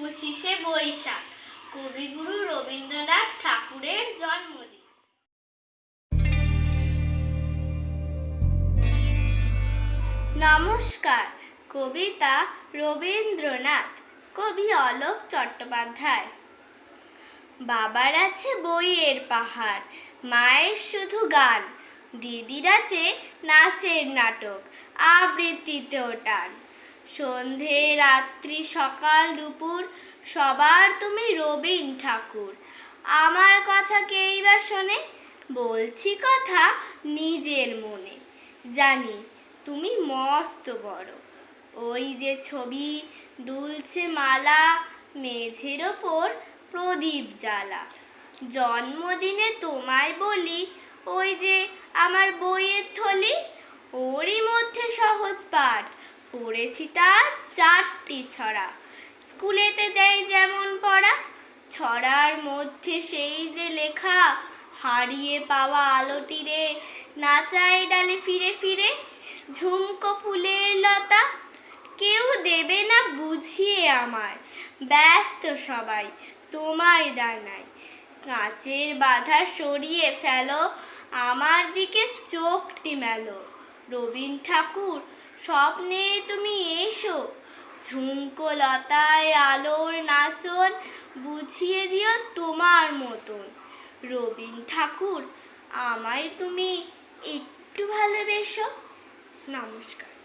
পঁচিশে বৈশাখ। কবিগুরু রবীন্দ্রনাথ ঠাকুরের জন্মদিন। নমস্কার, কবিতা রবীন্দ্রনাথ, কবি অলোক চট্টোপাধ্যায়। বাবার আছে বইয়ের পাহাড়, মায়ের শুধু গান। দিদির আছে নাচের নাটক, আবৃত্তিতেও টান। সন্ধে, রাত্রি, সকাল, দুপুর, সবার তুমি রবীন ঠাকুর। আমার কথা কেই বা শোনে? বলছি কথা নিজের মনে। জানি তুমি মস্ত বড়। ওই যে ছবি দুলছে মালা, মেঝের ওপর প্রদীপ জ্বালা। জন্মদিনে তোমায় বলি, ওই যে আমার বইয়ের থলি, ওরই মধ্যে সহজ পাঠ। পড়েছি তার চারটি ছড়া। স্কুলেতে দেয় যেমন পড়া, ছড়ার মধ্যে সেই যে লেখা, হারিয়ে পাওয়া আলোটি রে নাচাই ডালে ফিরে ফিরে, ঝুমকো ফুলের লতা, কেউ দেবে না বুঝিয়ে আমার ব্যস্ত সবাই, তোমায় দানায় কাঁচের বাধা সরিয়ে ফেলো, আমার দিকে চোখটি মেলো। রবীন ঠাকুর স্বপ্নে তুমি এসো। ঝুমকো লতায় আলোর নাচন বুঝিয়ে দিও তোমার মতন। রবীন্দ্র ঠাকুর, আমায় তুমি একটু ভালোবেসো। নমস্কার।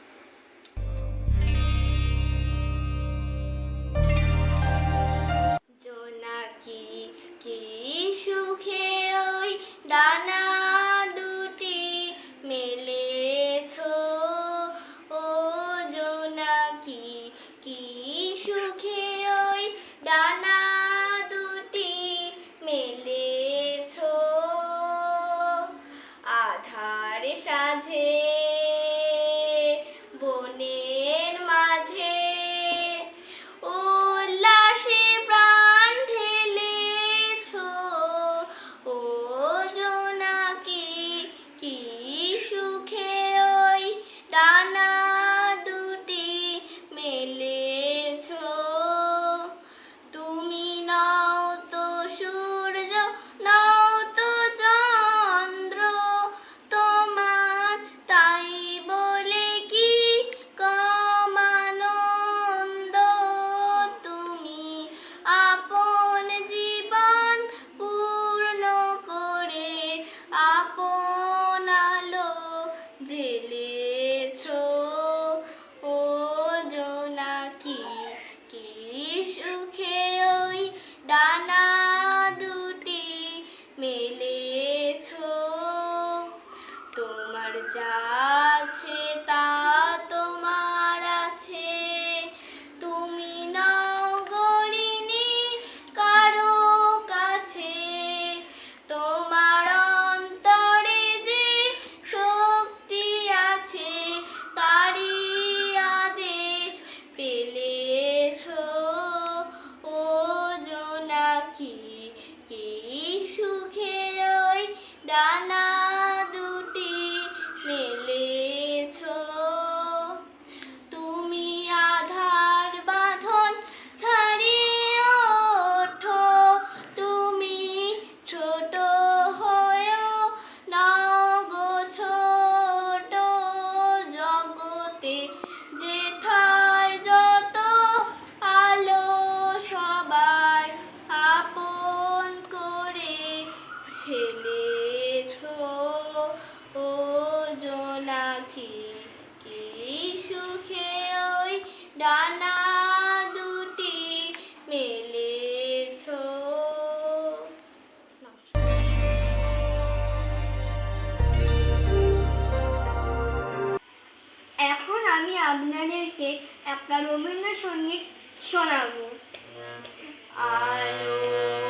আপনাদেরকে একটা রবীন্দ্রসঙ্গীত শোনাবো। আলো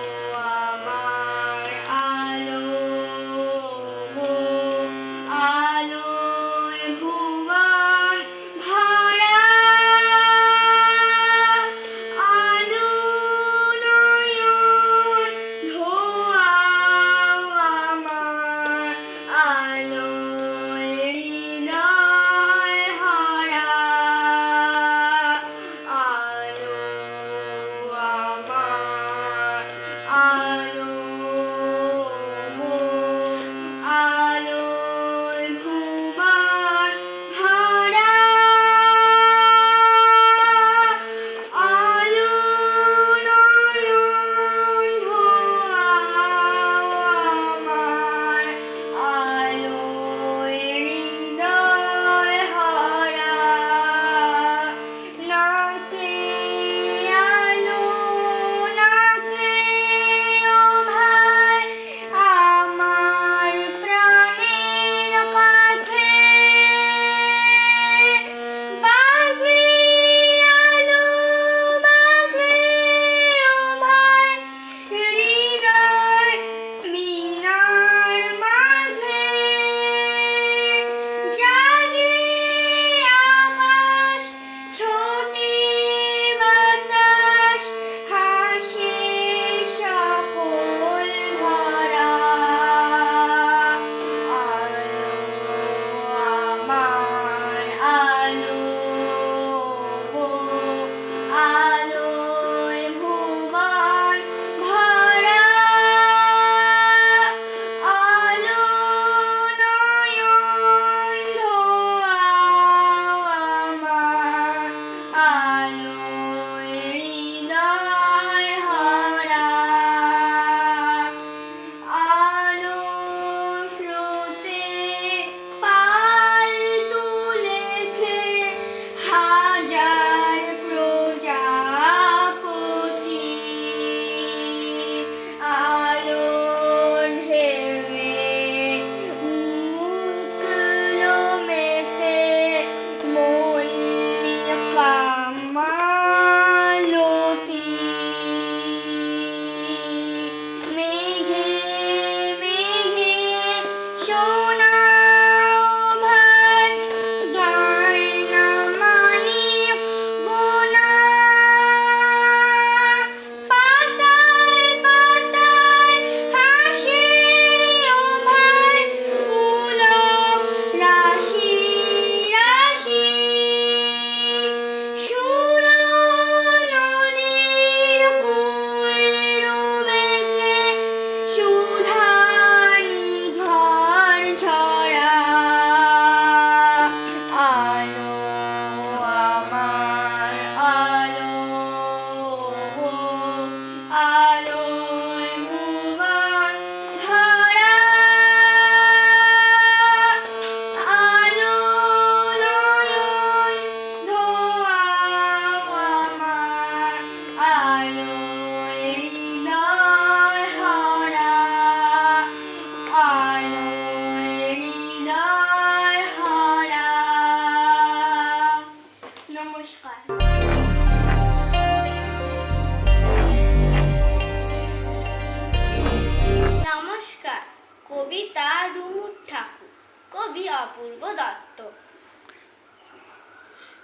কবিতা রুমুর ঠাকুর, কবি অপূর্ব দত্ত।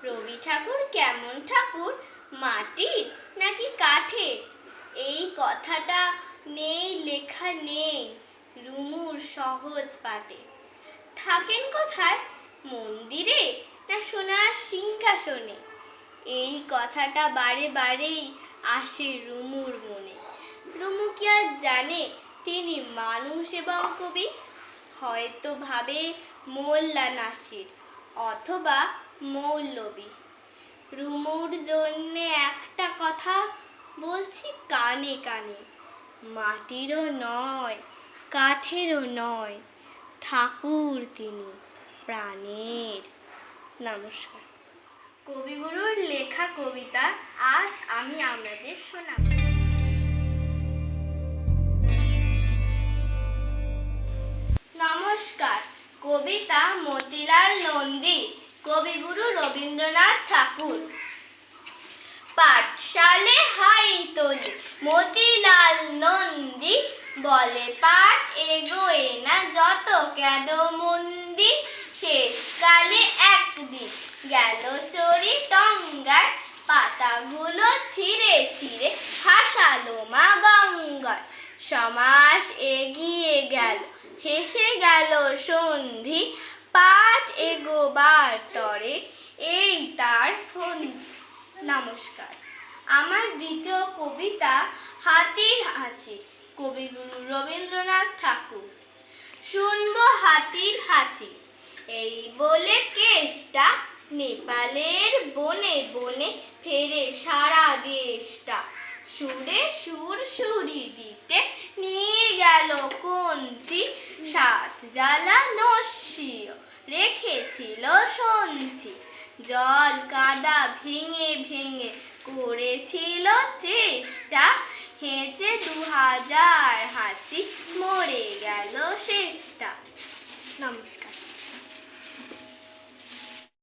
রবি ঠাকুর কেমন ঠাকুর? মাটির নাকি কাঠের? এই কথাটা নেই, লেখা নেই, রুমুর সহজ পাটে। থাকেন কোথায়? মন্দিরে না সোনার সিংহাসনে? এই কথাটা বারে বারেই আসে রুমুর মনে। রুমু কি আর জানে তিনি মানুষ এবং কবি। হয়তো ভাবে মোল্লা নাসির অথবা মৌলবী। রুমুর জন্যে একটা কথা বলছি কানে কানে। মাটিরও নয়, কাঠেরও নয়, ঠাকুর তিনি প্রাণের। নমস্কার। কবিগুরুর লেখা কবিতা আজ আমি আপনাদের শোনাব। কবিতা মতিলাল নন্দী, কবিগুরু রবীন্দ্রনাথ ঠাকুর। পাঠশালে হাই তোলে, মতিলাল নন্দী বলে, পাঠ এগোয় না যত কেন মন্দি। শেষকালে একদিন গেল চড়ি টঙ্গায় পাতাগুলো ছিঁড়ে ছিঁড়ে হাসালো মা গঙ্গায় সমাস এগিয়ে গেল, হেসে গেল সন্ধি, পাঠ এগোবার তরে, এই তার ফোন। নমস্কার, আমার দ্বিতীয় কবিতা হাতির হাঁচি, কবিগুরু রবীন্দ্রনাথ ঠাকুর। শুনব হাতির হাঁচি, এই বলে কেষ্টা, নেপালের বনে বনে ফেরে সারা দেশটা। সুরে সুর সুরি দিতে নিয়ে গেল কঞ্চি। সাত জ্বালা নস্যিও রেখেছিল সঞ্চি। জল কাদা ভেঙে ভেঙে করেছিল চেষ্টা। হেঁচে দু হাজার হাঁচি মরে গেল শেষটা। নমস্কার।